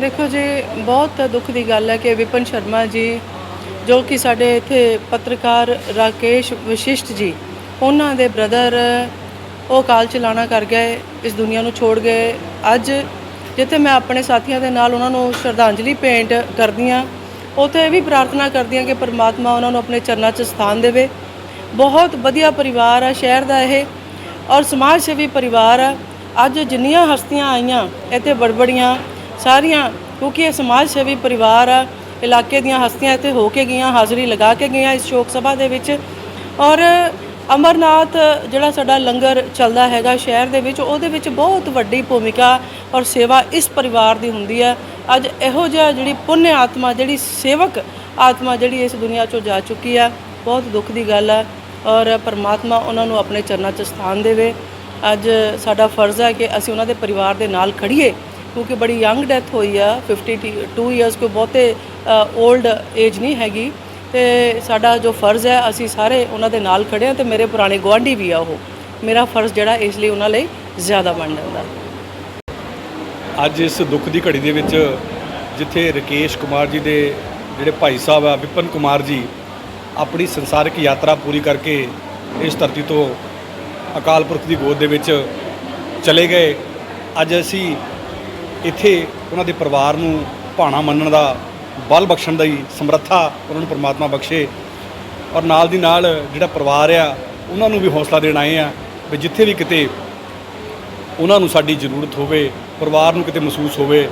ਦੇਖੋ ਜੀ, ਬਹੁਤ ਦੁੱਖ ਦੀ ਗੱਲ ਹੈ ਕਿ ਵਿਪਨ ਸ਼ਰਮਾ ਜੀ, ਜੋ ਕਿ ਸਾਡੇ ਇੱਥੇ ਪੱਤਰਕਾਰ ਰਾਕੇਸ਼ ਵਸ਼ਿਸ਼ਟ ਜੀ, ਉਹਨਾਂ ਦੇ ਬ੍ਰਦਰ ਉਹ ਕਾਲ ਚਲਾਣਾ ਕਰ ਗਏ, ਇਸ ਦੁਨੀਆ ਨੂੰ ਛੋੜ ਗਏ। ਅੱਜ ਜਿੱਥੇ ਮੈਂ ਆਪਣੇ ਸਾਥੀਆਂ ਦੇ ਨਾਲ ਉਹਨਾਂ ਨੂੰ ਸ਼ਰਧਾਂਜਲੀ ਭੇਂਟ ਕਰਦੀ ਹਾਂ, ਉੱਥੇ ਇਹ ਵੀ ਪ੍ਰਾਰਥਨਾ ਕਰਦੀ ਹਾਂ ਕਿ ਪਰਮਾਤਮਾ ਉਹਨਾਂ ਨੂੰ ਆਪਣੇ ਚਰਨਾਂ 'ਚ ਸਥਾਨ ਦੇਵੇ। ਬਹੁਤ ਵਧੀਆ ਪਰਿਵਾਰ ਆ ਸ਼ਹਿਰ ਦਾ ਇਹ, ਔਰ ਸਮਾਜ ਸੇਵੀ ਪਰਿਵਾਰ ਆ। ਅੱਜ ਜਿੰਨੀਆਂ ਹਸਤੀਆਂ ਆਈਆਂ, ਇੱਥੇ ਬੜਬੜੀਆਂ ਸਾਰੀਆਂ, ਕਿਉਂਕਿ ਇਹ ਸਮਾਜ ਸੇਵੀ ਪਰਿਵਾਰ ਆ, ਇਲਾਕੇ ਦੀਆਂ ਹਸਤੀਆਂ ਇੱਥੇ ਹੋ ਕੇ ਗਈਆਂ, ਹਾਜ਼ਰੀ ਲਗਾ ਕੇ ਗਈਆਂ ਇਸ ਸ਼ੋਕ ਸਭਾ ਦੇ ਵਿੱਚ। ਔਰ ਅਮਰਨਾਥ, ਜਿਹੜਾ ਸਾਡਾ ਲੰਗਰ ਚੱਲਦਾ ਹੈਗਾ ਸ਼ਹਿਰ ਦੇ ਵਿੱਚ, ਉਹਦੇ ਵਿੱਚ ਬਹੁਤ ਵੱਡੀ ਭੂਮਿਕਾ ਔਰ ਸੇਵਾ ਇਸ ਪਰਿਵਾਰ ਦੀ ਹੁੰਦੀ ਹੈ ਅੱਜ ਇਹੋ ਜਿਹਾ ਜਿਹੜੀ ਪੁੰਨ ਆਤਮਾ, ਜਿਹੜੀ ਸੇਵਕ ਆਤਮਾ ਜਿਹੜੀ ਇਸ ਦੁਨੀਆ ਚੋਂ ਜਾ ਚੁੱਕੀ ਆ, ਬਹੁਤ ਦੁੱਖ ਦੀ ਗੱਲ ਹੈ ਔਰ ਪਰਮਾਤਮਾ ਉਹਨਾਂ ਨੂੰ ਆਪਣੇ ਚਰਨਾਂ 'ਚ ਸਥਾਨ ਦੇਵੇ। ਅੱਜ ਸਾਡਾ ਫਰਜ਼ ਹੈ ਕਿ ਅਸੀਂ ਉਹਨਾਂ ਦੇ ਪਰਿਵਾਰ ਦੇ ਨਾਲ ਖੜੀਏ। ਕਿਉਂਕਿ ਬੜੀ ਯੰਗ ਡੈਥ ਹੋਈ ਆ 52 ਇਅਰਸ ਕੋਈ ਬਹੁਤੇ 올ਡ ਏਜ ਨਹੀਂ ਹੈਗੀ। ਤੇ ਸਾਡਾ ਜੋ ਫਰਜ਼ ਹੈ, ਅਸੀਂ ਸਾਰੇ ਉਹਨਾਂ ਦੇ ਨਾਲ ਖੜੇ ਹਾਂ ਤੇ ਮੇਰੇ ਪੁਰਾਣੇ ਗੁਆਂਢੀ ਵੀ ਆ ਉਹ। ਮੇਰਾ ਫਰਜ਼ ਜਿਹੜਾ ਇਸ ਲਈ ਉਹਨਾਂ ਲਈ ਜ਼ਿਆਦਾ ਬਣ ਜਾਂਦਾ। ਅੱਜ ਇਸ ਦੁੱਖ ਦੀ ਘੜੀ ਦੇ ਵਿੱਚ ਜਿੱਥੇ ਰਕੇਸ਼ ਕੁਮਾਰ ਜੀ ਦੇ ਜਿਹੜੇ ਭਾਈ ਸਾਹਿਬ ਆ, ਵਿਪਨ ਕੁਮਾਰ ਜੀ, ਆਪਣੀ ਸੰਸਾਰਿਕ ਯਾਤਰਾ ਪੂਰੀ ਕਰਕੇ ਇਸ ਧਰਤੀ ਤੋਂ ਅਕਾਲ ਪੁਰਖ ਦੀ ਗੋਦ ਦੇ ਵਿੱਚ ਚਲੇ ਗਏ। ਅੱਜ ਅਸੀਂ ਇੱਥੇ ਉਹਨਾਂ ਦੇ ਪਰਿਵਾਰ ਨੂੰ ਭਾਣਾ ਮੰਨਣ ਦਾ, ਬਲ ਬਖਸ਼ਣ ਦਾ ਹੀ ਸਮਰੱਥਾ ਉਹਨਾਂ ਨੂੰ ਪ੍ਰਮਾਤਮਾ ਬਖਸ਼ੇ। ਔਰ ਨਾਲ ਦੀ ਨਾਲ ਜਿਹੜਾ ਪਰਿਵਾਰ ਆ, ਉਹਨਾਂ ਨੂੰ ਵੀ ਹੌਸਲਾ ਦੇਣ ਆਏ ਆ ਵੀ ਜਿੱਥੇ ਵੀ ਕਿਤੇ ਉਹਨਾਂ ਨੂੰ ਸਾਡੀ ਜ਼ਰੂਰਤ ਹੋਵੇ, ਪਰਿਵਾਰ ਨੂੰ ਕਿਤੇ ਮਹਿਸੂਸ ਹੋਵੇ,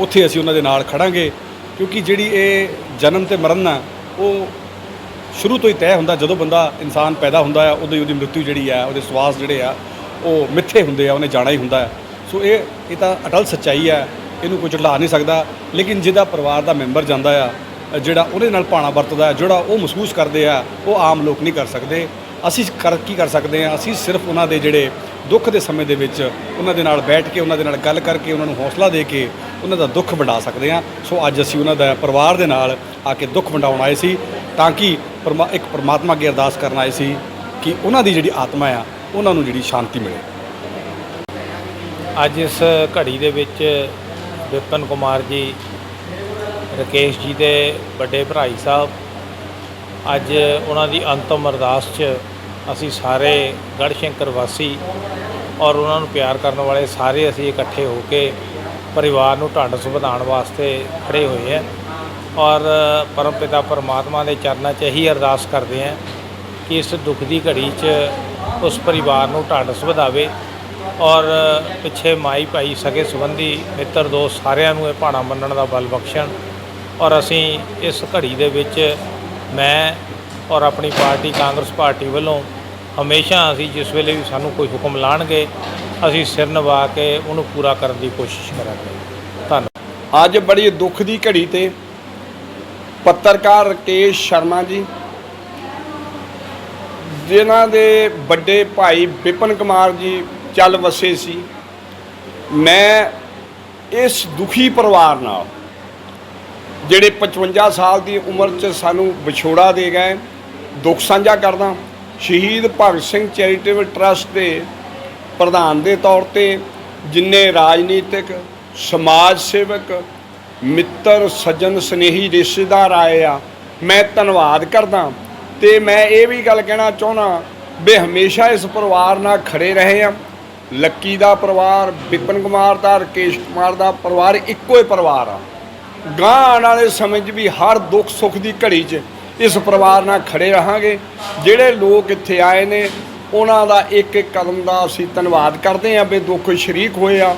ਉੱਥੇ ਅਸੀਂ ਉਹਨਾਂ ਦੇ ਨਾਲ ਖੜਾਂਗੇ। ਕਿਉਂਕਿ ਜਿਹੜੀ ਇਹ ਜਨਮ ਤੇ ਮਰਨ ਆ, ਉਹ ਸ਼ੁਰੂ ਤੋਂ ਹੀ ਤੈਅ ਹੁੰਦਾ, ਜਦੋਂ ਬੰਦਾ ਇਨਸਾਨ ਪੈਦਾ ਹੁੰਦਾ ਆ, ਉਦੋਂ ਹੀ ਉਹਦੀ ਮ੍ਰਿਤੂ ਜਿਹੜੀ ਆ, ਉਹਦੇ ਸਵਾਸ ਜਿਹੜੇ ਆ, ਉਹ ਮਿੱਥੇ ਹੁੰਦੇ ਆ, ਉਹਨੇ ਜਾਣਾ ਹੀ ਹੁੰਦਾ ਆ। ਸੋ ਇਹ ਇਹ ਤਾਂ ਅਟਲ ਸੱਚਾਈ ਆ ਇਹਨੂੰ ਕੋਈ ਝੁਟਲਾ ਨਹੀਂ ਸਕਦਾ। ਲੇਕਿਨ ਜਿਹਦਾ ਪਰਿਵਾਰ ਦਾ ਮੈਂਬਰ ਜਾਂਦਾ ਆ, ਜਿਹੜਾ ਉਹਦੇ ਨਾਲ ਭਾਣਾ ਵਰਤਦਾ ਜਿਹੜਾ ਉਹ ਮਹਿਸੂਸ ਕਰਦੇ ਆ, ਉਹ ਆਮ ਲੋਕ ਨਹੀਂ ਕਰ ਸਕਦੇ। ਅਸੀਂ ਕਰ, ਕੀ ਕਰ ਸਕਦੇ ਆ? ਅਸੀਂ ਸਿਰਫ ਉਹਨਾਂ ਦੇ ਜਿਹੜੇ ਦੁੱਖ ਦੇ ਸਮੇਂ ਦੇ ਵਿੱਚ ਉਹਨਾਂ ਦੇ ਨਾਲ ਬੈਠ ਕੇ, ਉਹਨਾਂ ਦੇ ਨਾਲ ਗੱਲ ਕਰਕੇ, ਉਹਨਾਂ ਨੂੰ ਹੌਸਲਾ ਦੇ ਕੇ ਉਹਨਾਂ ਦਾ ਦੁੱਖ ਵੰਡਾ ਸਕਦੇ ਆ। ਸੋ ਅੱਜ ਅਸੀਂ ਉਹਨਾਂ ਦਾ ਪਰਿਵਾਰ ਦੇ ਨਾਲ ਆ ਕੇ ਦੁੱਖ ਵੰਡਾਉਣ ਆਏ ਸੀ, ਤਾਂ ਕਿ ਪਰਮਾ, ਇੱਕ ਪਰਮਾਤਮਾ ਅੱਗੇ ਅਰਦਾਸ ਕਰਨ ਆਏ ਸੀ ਕਿ ਉਹਨਾਂ ਦੀ ਜਿਹੜੀ ਆਤਮਾ ਆ, ਉਹਨਾਂ ਨੂੰ ਜਿਹੜੀ ਸ਼ਾਂਤੀ ਮਿਲੇ। ਅੱਜ ਇਸ ਘੜੀ ਦੇ ਵਿੱਚ ਵਿਪਨ ਕੁਮਾਰ ਜੀ, ਰਕੇਸ਼ ਜੀ ਦੇ ਵੱਡੇ ਭਰਾਈ ਸਾਹਿਬ, ਅੱਜ ਉਹਨਾਂ ਦੀ ਅੰਤਮ ਅਰਦਾਸ 'ਚ ਅਸੀਂ ਸਾਰੇ ਗੜਸ਼ੰਕਰ ਵਾਸੀ ਔਰ ਉਹਨਾਂ ਨੂੰ ਪਿਆਰ ਕਰਨ ਵਾਲੇ ਸਾਰੇ ਅਸੀਂ ਇਕੱਠੇ ਹੋ ਕੇ ਪਰਿਵਾਰ ਨੂੰ ਢਾਂਡਸ ਵਧਾਉਣ ਵਾਸਤੇ ਖੜੇ ਹੋਏ ਹਾਂ ਔਰ ਪਰਮ ਪਿਤਾ ਪਰਮਾਤਮਾ ਦੇ ਚਰਨਾਂ 'ਚ ਇਹੀ ਅਰਦਾਸ ਕਰਦੇ ਹਾਂ ਕਿ ਇਸ ਦੁੱਖ ਦੀ ਘੜੀ 'ਚ ਉਸ ਪਰਿਵਾਰ ਨੂੰ ਢਾਂਡਸ ਵਧਾਵੇ ਔਰ ਪਿੱਛੇ ਮਾਈ ਭਾਈ ਸਗੇ ਸੰਬੰਧੀ ਮਿੱਤਰ ਦੋਸਤ ਸਾਰਿਆਂ ਨੂੰ ਇਹ ਭਾਣਾ ਮੰਨਣ ਦਾ ਬਲ ਬਖਸ਼ਣ। ਔਰ ਅਸੀਂ ਇਸ ਘੜੀ ਦੇ ਵਿੱਚ ਮੈਂ ਔਰ ਆਪਣੀ ਪਾਰਟੀ ਕਾਂਗਰਸ ਪਾਰਟੀ ਵੱਲੋਂ ਹਮੇਸ਼ਾ ਅਸੀਂ ਜਿਸ ਵੇਲੇ ਵੀ ਸਾਨੂੰ ਕੋਈ ਹੁਕਮ ਲਾਣਗੇ, ਅਸੀਂ ਸਿਰ ਨਿਭਾ ਕੇ ਉਹਨੂੰ ਪੂਰਾ ਕਰਨ ਦੀ ਕੋਸ਼ਿਸ਼ ਕਰਾਂਗੇ। ਧੰਨਵਾਦ। ਅੱਜ ਬੜੀ ਦੁੱਖ ਦੀ ਘੜੀ ਤੇ ਪੱਤਰਕਾਰ ਰਕੇਸ਼ ਸ਼ਰਮਾ ਜੀ, ਜਿਨ੍ਹਾਂ ਦੇ ਵੱਡੇ ਭਾਈ ਵਿਪਨ ਕੁਮਾਰ ਜੀ ਚੱਲ ਵਸੇ ਸੀ। ਮੈਂ ਇਸ ਦੁਖੀ ਪਰਿਵਾਰ ਨਾਲ ਜਿਹੜੇ 55 ਸਾਲ ਦੀ ਉਮਰ 'ਚ ਸਾਨੂੰ ਵਿਛੋੜਾ ਦੇ ਗਏ, ਦੁੱਖ ਸਾਂਝਾ ਕਰਦਾ, ਸ਼ਹੀਦ ਭਗਤ ਸਿੰਘ ਚੈਰੀਟੇਬਲ ਟਰਸਟ ਦੇ ਪ੍ਰਧਾਨ ਦੇ ਤੌਰ ਤੇ ਜਿੰਨੇ ਰਾਜਨੀਤਿਕ, ਸਮਾਜ ਸੇਵਕ, ਮਿੱਤਰ, ਸੱਜਣ, ਸਨੇਹੀ, ਰਿਸ਼ਤੇਦਾਰ ਆਏ ਆ, ਮੈਂ ਧੰਨਵਾਦ ਕਰਦਾ ਤੇ ਮੈਂ ਇਹ ਵੀ ਗੱਲ ਕਹਿਣਾ ਚਾਹੁੰਦਾ ਵੀ ਹਮੇਸ਼ਾ ਇਸ ਪਰਿਵਾਰ ਨਾਲ ਖੜੇ ਰਹੇ ਆ। ਲੱਕੀ ਦਾ ਪਰਿਵਾਰ, ਵਿਪਨ ਕੁਮਾਰ ਦਾ, ਰਕੇਸ਼ ਕੁਮਾਰ ਦਾ ਪਰਿਵਾਰ ਇੱਕੋ ਹੀ ਪਰਿਵਾਰ ਆ। ਗਾਂ ਆਉਣ ਵਾਲੇ ਸਮੇਂ 'ਚ ਵੀ ਹਰ ਦੁੱਖ ਸੁੱਖ ਦੀ ਘੜੀ 'ਚ ਇਸ ਪਰਿਵਾਰ ਨਾਲ ਖੜੇ ਰਹਾਂਗੇ। ਜਿਹੜੇ ਲੋਕ ਇੱਥੇ ਆਏ ਨੇ, ਉਹਨਾਂ ਦਾ ਇੱਕ ਇੱਕ ਕਦਮ ਦਾ ਅਸੀਂ ਧੰਨਵਾਦ ਕਰਦੇ ਹਾਂ ਵੀ ਦੁੱਖ ਸ਼ਰੀਕ ਹੋਏ ਆ।